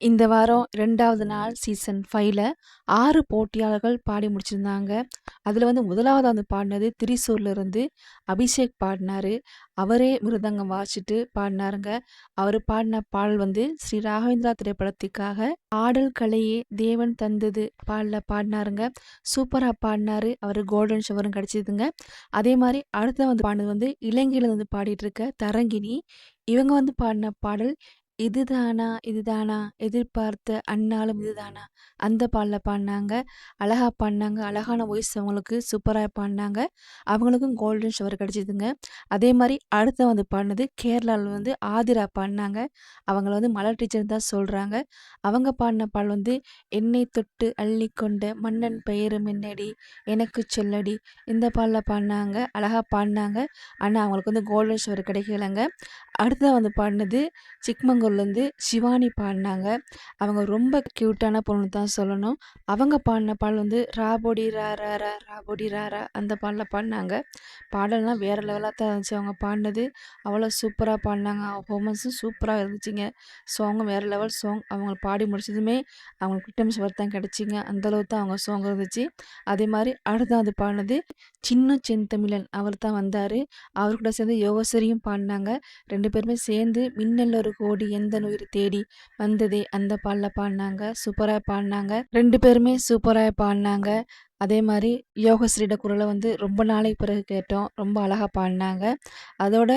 இந்த வாரம் ரெண்டாவது நாள் சீசன் ஃபைவ்ல ஆறு போட்டியாளர்கள் பாடி முடிச்சிருந்தாங்க. அதில் வந்து முதலாவது வந்து பாடினது திரிசூர்லேருந்து அபிஷேக் பாடினாரு. அவரே மிருதங்கம் வாசிச்சுட்டு பாடினாருங்க. அவர் பாடின பாடல் வந்து ஸ்ரீ ராகவேந்திரா திரைப்படத்துக்காக "ஆடல் கலையே தேவன் தந்தது" பாடல பாடினாருங்க. சூப்பராக பாடினாரு. அவர் கோல்டன் ஷவரும் கிடச்சிதுங்க அதே மாதிரி அடுத்த வந்து பாடினது வந்து இலங்கையில் வந்து பாடிட்டு இருக்க தரங்கிணி. இவங்க வந்து பாடின பாடல் "இதுதானா இதுதானா எதிர்பார்த்த அந்நாளும் இதுதானா" அந்த பாடல பாடுனாங்க. அழகா பாடுனாங்க. அழகான வாய்ஸ் அவங்களுக்கு. சூப்பரா பாடுனாங்க. அவங்களுக்கும் கோல்டன் ஷவர் கிடைச்சதுங்க. அதே மாதிரி அடுத்து வந்து பாடுனது கேரளால வந்து ஆதிரா பாடுனாங்க. அவங்கள வந்து மலர் டீச்சர்ன்னு தான் சொல்றாங்க. அவங்க பாடின பாடல் வந்து "என்னை தொட்டு அள்ளிக்கொண்ட மன்னன் பெயரும் என்னடி எனக்குச் சொல்லடி" இந்த பாடல பாடுனாங்க. அழகா பாடுனாங்க. ஆனா அவங்களுக்கு வந்து கோல்டன் ஷவர் கிடைக்கலங்க. அடுத்ததா வந்து பாடுனது சிக்மங்களூர்லேருந்து சிவானி பாடினாங்க. அவங்க ரொம்ப க்யூட்டான பொண்ணுன்னு தான் சொல்லணும். அவங்க பாடின பாடல் வந்து "ராபொடி ராராரா ராபொடி ரா அந்த பாடல பாடினாங்க பாடல்லாம் வேற லெவலாக தான் இருந்துச்சு. அவங்க பாடினது அவ்வளோ சூப்பராக பாடினாங்க அவங்க சூப்பராக இருந்துச்சுங்க. சாங்கும் வேறு லெவல் சாங். அவங்க பாடி முடிச்சதுமே அவங்களுக்கு விக்டம் வரத்தான் தான் கிடைச்சுங்க. அந்த அளவுக்கு தான் அவங்க சாங் இருந்துச்சு. அதே மாதிரி அடுத்ததா பாடினது சின்ன செந்தமிழன் அவர் தான் வந்தார் அவர் கூட சேர்ந்து யோகசரியும் பாடினாங்க ரெண்டு பேருமே சேர்ந்து "மின்னல் ஒரு கோடி எந்த உயிர் தேடி வந்ததே" அந்த பாடல பாடினாங்க. சூப்பராக பாடினாங்க. ரெண்டு பேருமே சூப்பராக பாடினாங்க. அதே மாதிரி யோகஸ்ரீட குரலை வந்து ரொம்ப நாளைக்கு பிறகு கேட்டோம். ரொம்ப அழகாக பாடினாங்க. அதோட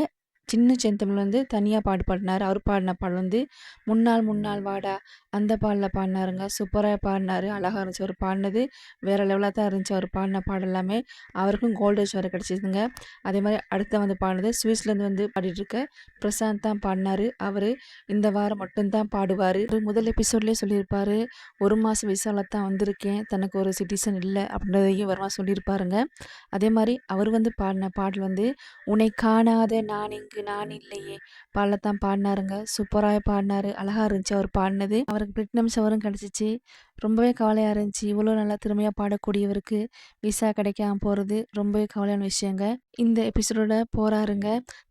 சின்ன செந்தமிழ் வந்து தனியாக பாட்டு பாடினார் அவர் பாடின பாடல் வந்து "முன்னாள் முன்னாள் வாடா" அந்த பாடலில் பாடினாருங்க சூப்பராக பாடினார் அழகாக இருந்துச்சு. அவர் பாடினது வேறு லெவலாக தான் இருந்துச்சு. அவர் பாடின பாடல் எல்லாமே. அவருக்கும் கோல்டேஜ் ஷவர் கிடச்சிதுங்க அதே மாதிரி அடுத்த வந்து பாடினது சுவிஸ்லேருந்து வந்து பாடிட்டு இருக்க பிரசாந்த் தான் பாடினாரு. அவர் இந்த வாரம் மட்டும்தான் பாடுவார் முதல் எபிசோட்லேயே சொல்லியிருப்பார் ஒரு மாதம் விசாலாக தான் வந்திருக்கேன். தனக்கு ஒரு சிட்டிசன் இல்லை அப்படின்றதையும் வருமா சொல்லியிருப்பாருங்க. அதே மாதிரி அவர் வந்து பாடின பாடல் வந்து "உன்னை காணாத நான் இங்கு நான் இல்லையே" பாடல தான் பாடினாருங்க. சூப்பராக பாடினாரு. அழகா இருந்துச்சு அவர் பாடினது அவருக்கு பிரிட்னம் ஷவரும் கிடச்சிச்சு ரொம்பவே கவலையாக இருந்துச்சு. இவ்வளோ நல்லா திறமையாக பாடக்கூடியவருக்கு விசா கிடைக்காம போகிறது ரொம்பவே கவலையான விஷயங்க. இந்த எபிசோடோட போகிறாருங்க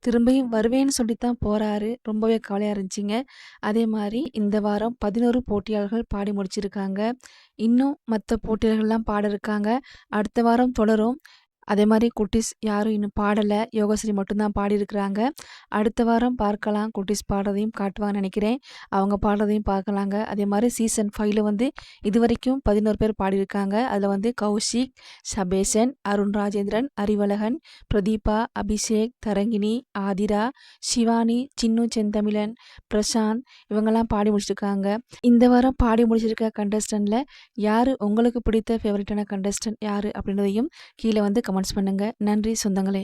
திரும்பியும் வருவேன்னு சொல்லி தான் போகிறாரு ரொம்பவே கவலையாக இருந்துச்சுங்க. அதே மாதிரி இந்த வாரம் 11 போட்டியாளர்கள் பாடி முடிச்சிருக்காங்க. இன்னும் மற்ற போட்டியாளர்கள்லாம் பாட இருக்காங்க. அடுத்த வாரம் தொடரும். அதே மாதிரி குட்டீஸ் யாரும் இன்னும் பாடல. யோகாஸ்ரீ மட்டும்தான் பாடியிருக்கிறாங்க. அடுத்த வாரம் பார்க்கலாம். குட்டீஸ் பாடுறதையும் காட்டுவாங்கன்னு நினைக்கிறேன் அவங்க பாடுறதையும் பார்க்கலாங்க. அதே மாதிரி சீசன் ஃபைவ்ல வந்து இதுவரைக்கும் 11 பேர் பாடியிருக்காங்க. அதில் வந்து கௌஷிக், சபேசன், அருண் ராஜேந்திரன், அறிவழகன், பிரதீபா, அபிஷேக், தரங்கிணி, ஆதிரா, சிவானி, சின்னு செந்தமிழன், பிரசாந்த் இவங்கெல்லாம் பாடி முடிச்சிருக்காங்க. இந்த வாரம் பாடி முடிச்சிருக்க கண்டஸ்டன்ட்ல யார் உங்களுக்கு பிடித்த ஃபேவரட்டான கண்டஸ்டன்ட் யார் அப்படின்றதையும் கீழே வந்து கமெண்ட்ஸ் பண்ணுங்க. நன்றி சொந்தங்களே!